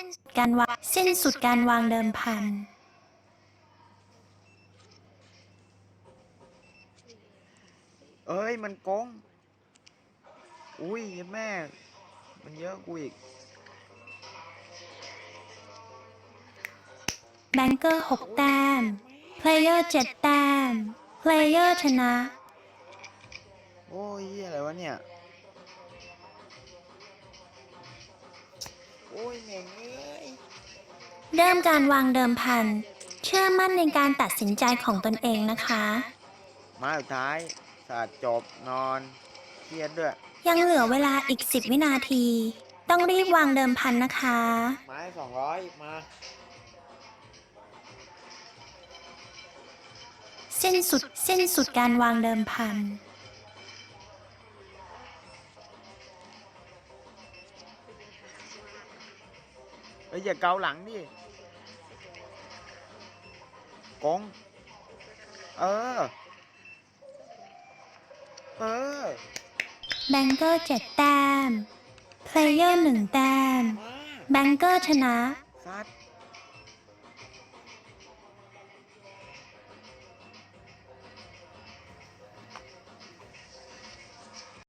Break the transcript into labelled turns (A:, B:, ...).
A: สิ้นการวางสิ้นสุดการวางเดิมพัน
B: เอ้ยมันโกง อุ้ยแม่ มันเยอะกูอีก
A: แบงเกอร์หกแต้ม เพลเยอร์เจ็ดแต้ม เพลเยอร์ชนะ
B: โอ้ยเหี้ยอะไรวะเนี่ย โอ้ยแม่งเอ้ย
A: เริ่มการวางเดิมพัน เชื่อมั่นในการตัดสินใจของตนเองนะคะ
B: มาสุดท้ายสาดจบนอนเครียดด้วย
A: ยังเหลือเวลาอีก 10 วินาที ต้องรีบวางเดิมพันนะคะ
B: ไม้สองร้อยมา
A: สิ้นสุดสิ้นสุดการวางเดิมพัน
B: เอ้ยอย่าเกาหลังดิกงเออ เออ
A: แบงเกอร์เจ็ดแต้มเพลเยอร์หนึ่งแต้ม
B: มา
A: แบงเกอร์ชนะ
B: ซัด